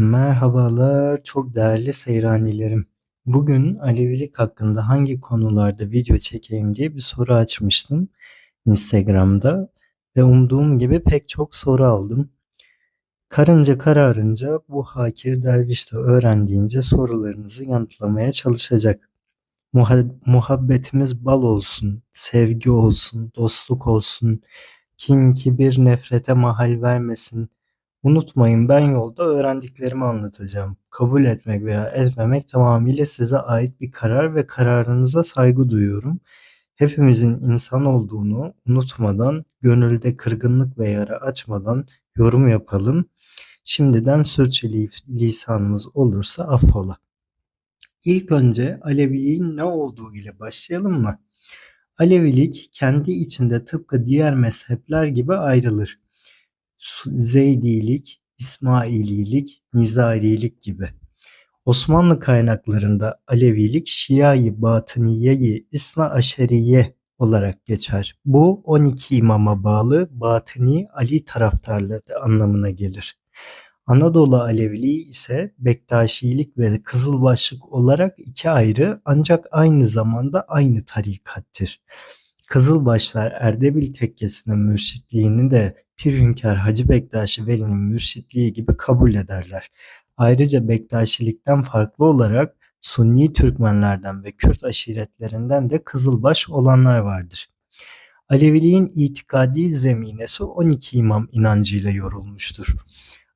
Merhabalar, çok değerli seyranilerim. Bugün Alevilik hakkında hangi konularda video çekeyim diye bir soru açmıştım Instagram'da ve umduğum gibi pek çok soru aldım. Karınca kararınca bu hakir derviş de öğrendiğince sorularınızı yanıtlamaya çalışacak. Muha- muhabbetimiz bal olsun, sevgi olsun, dostluk olsun, kin, kibir, nefrete mahal vermesin, Unutmayın ben yolda öğrendiklerimi anlatacağım. Kabul etmek veya etmemek tamamıyla size ait bir karar ve kararınıza saygı duyuyorum. Hepimizin insan olduğunu unutmadan, gönülde kırgınlık ve yara açmadan yorum yapalım. Şimdiden sürçülisanımız olursa affola. İlk önce Aleviliğin ne olduğu ile başlayalım mı? Alevilik kendi içinde tıpkı diğer mezhepler gibi ayrılır. Zeydilik, İsmaililik, Nizarilik gibi. Osmanlı kaynaklarında Alevilik Şia-i Batıniye-i İsna Aşeriye olarak geçer. Bu 12 imama bağlı Batıni Ali taraftarları anlamına gelir. Anadolu Aleviliği ise Bektaşilik ve Kızılbaşlık olarak iki ayrı ancak aynı zamanda aynı tarikattir. Kızılbaşlar Erdebil tekkesinin mürşitliğini de Pirhünkâr Hacı Bektaşi Veli'nin mürşitliği gibi kabul ederler. Ayrıca Bektaşilikten farklı olarak Sunni Türkmenlerden ve Kürt aşiretlerinden de Kızılbaş olanlar vardır. Aleviliğin itikadi zeminesi 12 imam inancıyla yorulmuştur.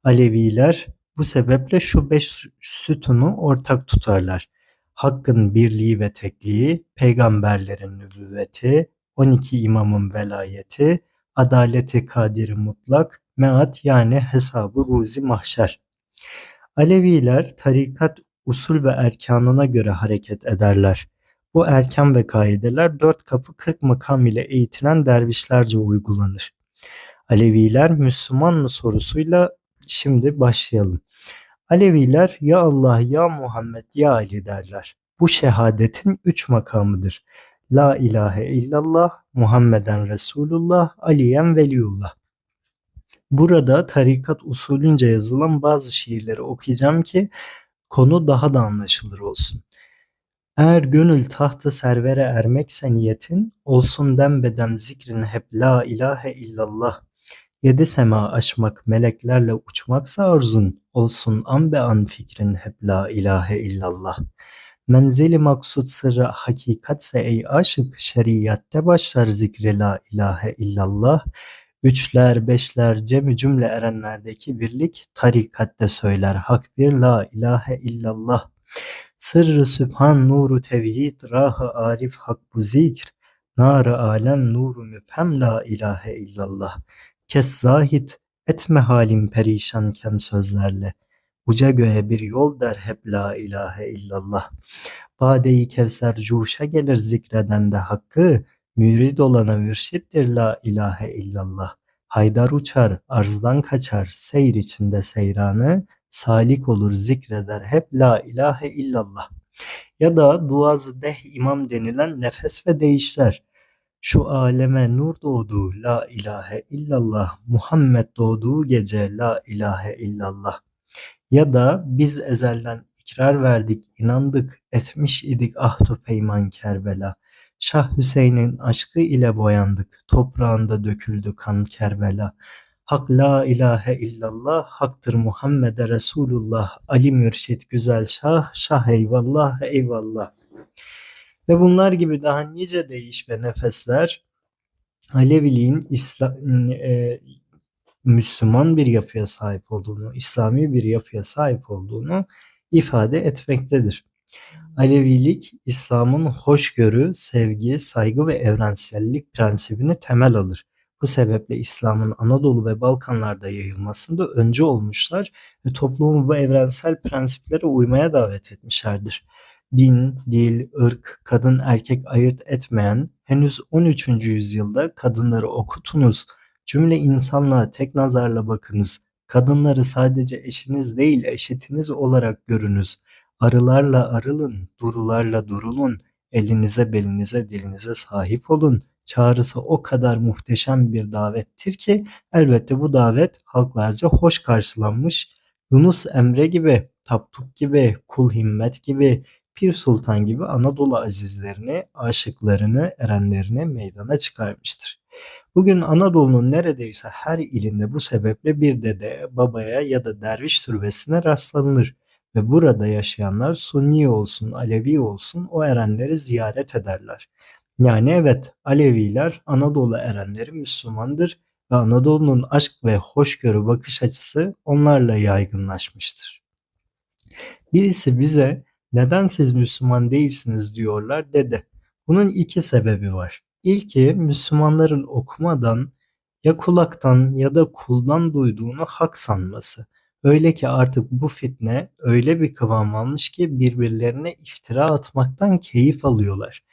Aleviler bu sebeple şu beş sütunu ortak tutarlar. Hakkın birliği ve tekliği, peygamberlerin nübüvveti, 12 imamın velayeti, adaleti kadiri mutlak, meat yani hesabı ruzi mahşer. Aleviler tarikat usul ve erkanına göre hareket ederler. Bu erkan ve kaideler dört kapı kırk makam ile eğitilen dervişlerce uygulanır. Aleviler Müslüman mı sorusuyla şimdi başlayalım. Aleviler ya Allah ya Muhammed ya Ali derler. Bu şehadetin üç makamıdır. La ilahe illallah, Muhammeden Resulullah, Aliyen Veliullah. Burada tarikat usulünce yazılan bazı şiirleri okuyacağım ki konu daha da anlaşılır olsun. Eğer gönül tahtı servere ermekse niyetin, olsun dem bedem zikrin hep la ilahe illallah. Yedi sema aşmak, meleklerle uçmaksa arzun, olsun an be an fikrin hep la ilahe illallah. Menzili maksud sırrı hakikatse ey aşık, şeriatte başlar zikri la ilahe illallah. Üçler, beşler, cemi cümle erenlerdeki birlik tarikatte söyler hak bir la ilahe illallah. Sırrı sübhan nuru tevhid rahı arif hak bu zikr. Nar-ı alem nuru müphem la ilahe illallah. Kes zahit etme halim perişan kem sözlerle. Uca göğe bir yol der hep la ilahe illallah. Bade-i Kevser cuşa gelir zikreden de hakkı. Mürid olana mürşittir la ilahe illallah. Haydar uçar, arzdan kaçar, seyir içinde seyranı, salik olur zikreder hep la ilahe illallah. Ya da duazı deh imam denilen nefes ve değişler. Şu aleme nur doğdu la ilahe illallah, Muhammed doğduğu gece la ilahe illallah. Ya da biz ezelden ikrar verdik, inandık, etmiş idik ahdu peyman Kerbela. Şah Hüseyin'in aşkı ile boyandık, toprağında döküldü kan Kerbela. Hak la ilahe illallah, haktır Muhammed'e Resulullah, Ali Mürşit güzel şah, şah eyvallah eyvallah. Ve bunlar gibi daha nice değiş ve nefesler Aleviliğin İslam, e, Müslüman bir yapıya sahip olduğunu, İslami bir yapıya sahip olduğunu ifade etmektedir. Alevilik, İslam'ın hoşgörü, sevgi, saygı ve evrensellik prensibini temel alır. Bu sebeple İslam'ın Anadolu ve Balkanlarda yayılmasında önce olmuşlar ve toplumu bu evrensel prensiplere uymaya davet etmişlerdir. Din, dil, ırk, kadın erkek ayırt etmeyen henüz 13. yüzyılda kadınları okutunuz, Cümle insanlığa tek nazarla bakınız. Kadınları sadece eşiniz değil eşitiniz olarak görünüz. Arılarla arılın, durularla durulun. Elinize, belinize, dilinize sahip olun. Çağrısı o kadar muhteşem bir davettir ki elbette bu davet halklarca hoş karşılanmış. Yunus Emre gibi, Tapduk gibi, Kul Himmet gibi, Pir Sultan gibi Anadolu azizlerini, aşıklarını, erenlerini meydana çıkarmıştır. Bugün Anadolu'nun neredeyse her ilinde bu sebeple bir dedeye, babaya ya da derviş türbesine rastlanılır ve burada yaşayanlar Sunni olsun, Alevi olsun o erenleri ziyaret ederler. Yani evet Aleviler Anadolu erenleri Müslümandır ve Anadolu'nun aşk ve hoşgörü bakış açısı onlarla yaygınlaşmıştır. Birisi bize neden siz Müslüman değilsiniz diyorlar dedi. Bunun iki sebebi var. İlki Müslümanların okumadan ya kulaktan ya da kuldan duyduğunu hak sanması. Öyle ki artık bu fitne öyle bir kıvam almış ki birbirlerine iftira atmaktan keyif alıyorlar.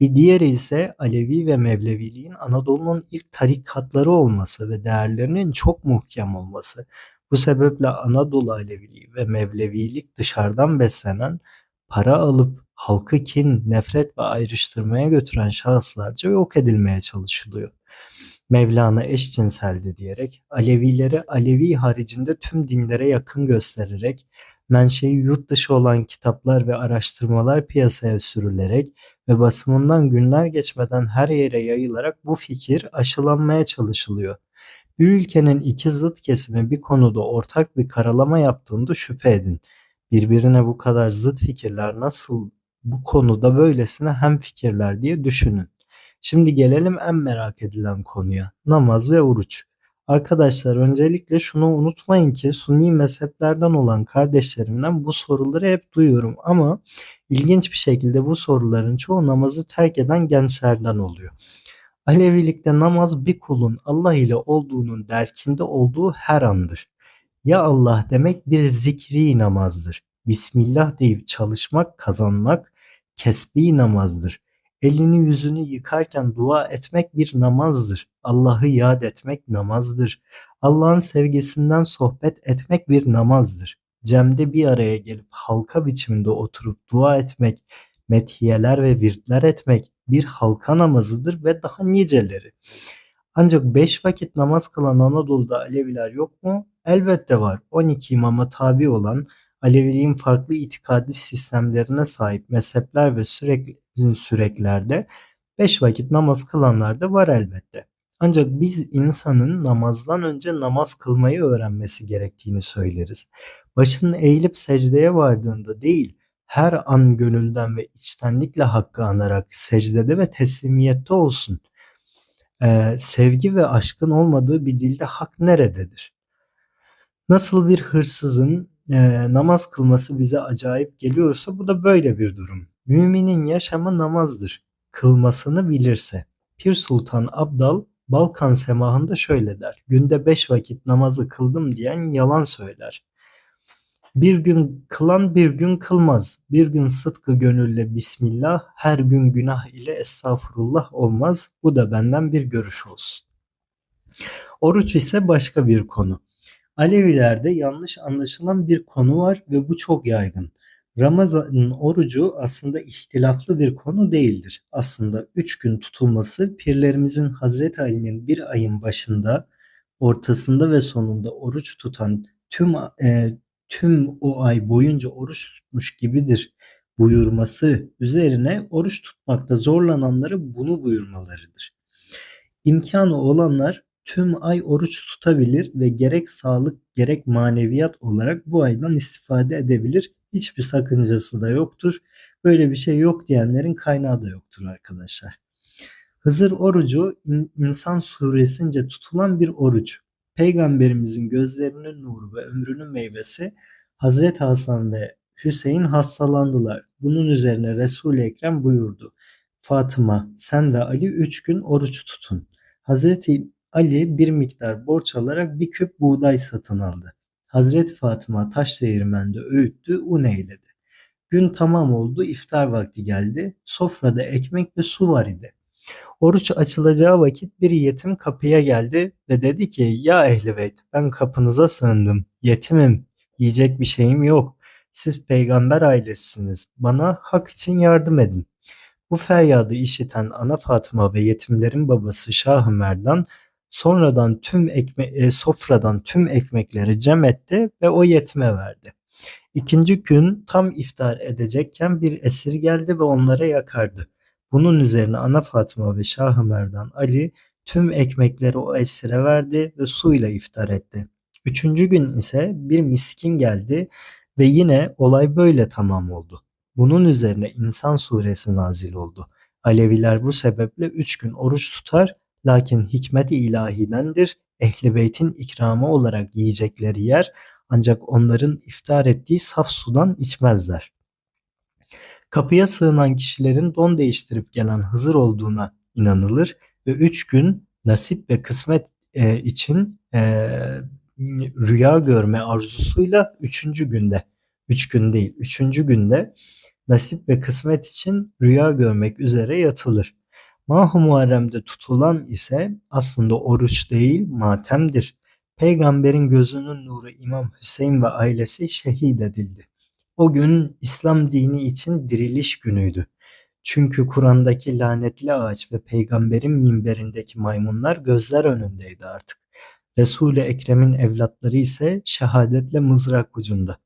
Bir diğeri ise Alevi ve Mevleviliğin Anadolu'nun ilk tarikatları olması ve değerlerinin çok muhkem olması. Bu sebeple Anadolu Aleviliği ve Mevlevilik dışarıdan beslenen, para alıp halkı kin, nefret ve ayrıştırmaya götüren şahıslarca yok edilmeye çalışılıyor. Mevlana eşcinseldi diyerek, Alevileri Alevi haricinde tüm dinlere yakın göstererek, menşei yurt dışı olan kitaplar ve araştırmalar piyasaya sürülerek ve basımından günler geçmeden her yere yayılarak bu fikir aşılanmaya çalışılıyor. Bir ülkenin iki zıt kesimi bir konuda ortak bir karalama yaptığında şüphe edin. Birbirine bu kadar zıt fikirler nasıl bu konuda böylesine hem fikirler diye düşünün. Şimdi gelelim en merak edilen konuya. Namaz ve oruç. Arkadaşlar öncelikle şunu unutmayın ki Sunni mezheplerden olan kardeşlerimden bu soruları hep duyuyorum ama ilginç bir şekilde bu soruların çoğu namazı terk eden gençlerden oluyor. Alevilikte namaz bir kulun Allah ile olduğunun derkinde olduğu her andır. Ya Allah demek bir zikri namazdır. Bismillah deyip çalışmak, kazanmak kesbi namazdır. Elini yüzünü yıkarken dua etmek bir namazdır. Allah'ı yad etmek namazdır. Allah'ın sevgisinden sohbet etmek bir namazdır. Cemde bir araya gelip halka biçiminde oturup dua etmek, methiyeler ve virtler etmek bir halka namazıdır ve daha niceleri. Ancak beş vakit namaz kılan Anadolu'da Aleviler yok mu? Elbette var. 12 imama tabi olan Aleviliğin farklı itikadi sistemlerine sahip mezhepler ve sürekli süreklerde beş vakit namaz kılanlar da var elbette. Ancak biz insanın namazdan önce namaz kılmayı öğrenmesi gerektiğini söyleriz. Başının eğilip secdeye vardığında değil, her an gönülden ve içtenlikle hakkı anarak secdede ve teslimiyette olsun. Ee, sevgi ve aşkın olmadığı bir dilde hak nerededir? Nasıl bir hırsızın e, namaz kılması bize acayip geliyorsa bu da böyle bir durum. Müminin yaşamı namazdır. Kılmasını bilirse. Pir Sultan Abdal Balkan semahında şöyle der. Günde beş vakit namazı kıldım diyen yalan söyler. Bir gün kılan bir gün kılmaz. Bir gün sıtkı gönülle Bismillah, her gün günah ile estağfurullah olmaz. Bu da benden bir görüş olsun. Oruç ise başka bir konu. Alevilerde yanlış anlaşılan bir konu var ve bu çok yaygın. Ramazan'ın orucu aslında ihtilaflı bir konu değildir. Aslında üç gün tutulması pirlerimizin Hazreti Ali'nin bir ayın başında, ortasında ve sonunda oruç tutan tüm e, tüm o ay boyunca oruç tutmuş gibidir buyurması üzerine oruç tutmakta zorlananları bunu buyurmalarıdır. İmkanı olanlar tüm ay oruç tutabilir ve gerek sağlık gerek maneviyat olarak bu aydan istifade edebilir. Hiçbir sakıncası da yoktur. Böyle bir şey yok diyenlerin kaynağı da yoktur arkadaşlar. Hızır orucu insan suresince tutulan bir oruç. Peygamberimizin gözlerinin nuru ve ömrünün meyvesi Hazreti Hasan ve Hüseyin hastalandılar. Bunun üzerine Resul-i Ekrem buyurdu. Fatıma sen ve Ali üç gün oruç tutun. Hazreti Ali bir miktar borç alarak bir küp buğday satın aldı. Hazreti Fatıma taş değirmende öğüttü, un eyledi. Gün tamam oldu, iftar vakti geldi. Sofrada ekmek ve su var idi. Oruç açılacağı vakit bir yetim kapıya geldi ve dedi ki ya ehli beyt ben kapınıza sığındım. Yetimim, yiyecek bir şeyim yok. Siz peygamber ailesisiniz. Bana hak için yardım edin. Bu feryadı işiten ana Fatıma ve yetimlerin babası Şah-ı Merdan Sonradan tüm ekme e, sofradan tüm ekmekleri cem etti ve o yetime verdi. İkinci gün tam iftar edecekken bir esir geldi ve onlara yakardı. Bunun üzerine Ana Fatıma ve Şah-ı Merdan Ali tüm ekmekleri o esire verdi ve suyla iftar etti. Üçüncü gün ise bir miskin geldi ve yine olay böyle tamam oldu. Bunun üzerine İnsan suresi nazil oldu. Aleviler bu sebeple üç gün oruç tutar lakin hikmet-i ilahidendir. Ehli beytin ikramı olarak yiyecekleri yer ancak onların iftar ettiği saf sudan içmezler. Kapıya sığınan kişilerin don değiştirip gelen Hızır olduğuna inanılır ve üç gün nasip ve kısmet e, için e, rüya görme arzusuyla üçüncü günde, üç gün değil, üçüncü günde nasip ve kısmet için rüya görmek üzere yatılır. Mah-ı Muharrem'de tutulan ise aslında oruç değil matemdir. Peygamberin gözünün nuru İmam Hüseyin ve ailesi şehit edildi. O gün İslam dini için diriliş günüydü. Çünkü Kur'an'daki lanetli ağaç ve peygamberin minberindeki maymunlar gözler önündeydi artık. Resul-i Ekrem'in evlatları ise şehadetle mızrak ucunda.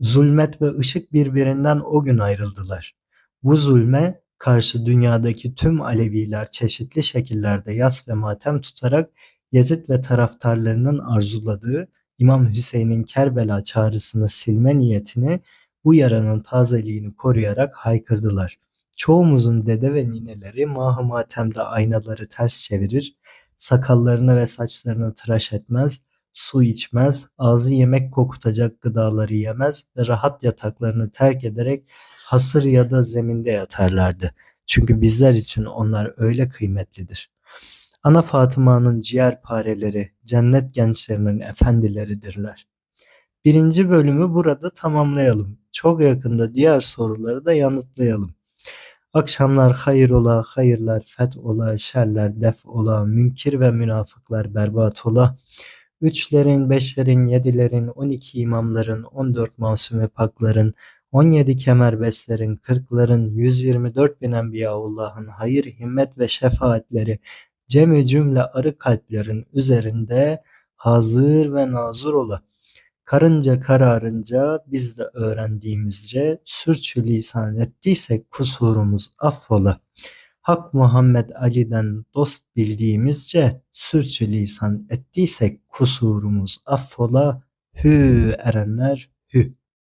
Zulmet ve ışık birbirinden o gün ayrıldılar. Bu zulme karşı dünyadaki tüm Aleviler çeşitli şekillerde yas ve matem tutarak Yezid ve taraftarlarının arzuladığı İmam Hüseyin'in Kerbela çağrısını silme niyetini bu yaranın tazeliğini koruyarak haykırdılar. Çoğumuzun dede ve nineleri mah matemde aynaları ters çevirir, sakallarını ve saçlarını tıraş etmez, su içmez, ağzı yemek kokutacak gıdaları yemez ve rahat yataklarını terk ederek hasır ya da zeminde yatarlardı. Çünkü bizler için onlar öyle kıymetlidir. Ana Fatıma'nın ciğer pareleri, cennet gençlerinin efendileridirler. Birinci bölümü burada tamamlayalım. Çok yakında diğer soruları da yanıtlayalım. Akşamlar hayır ola, hayırlar fet ola, şerler def ola, münkir ve münafıklar berbat ola. Üçlerin, beşlerin, yedilerin, on iki imamların, on dört masum pakların, on yedi kemerbestlerin, kırkların, yüz yirmi dört bin enbiyaullahın hayır, himmet ve şefaatleri, cemi cümle arı kalplerin üzerinde hazır ve nazır ola. Karınca kararınca biz de öğrendiğimizce sürçülisan ettiysek kusurumuz affola. Hak Muhammed Ali'den dost bildiğimizce sürçülisan ettiysek kusurumuz affola. Hü erenler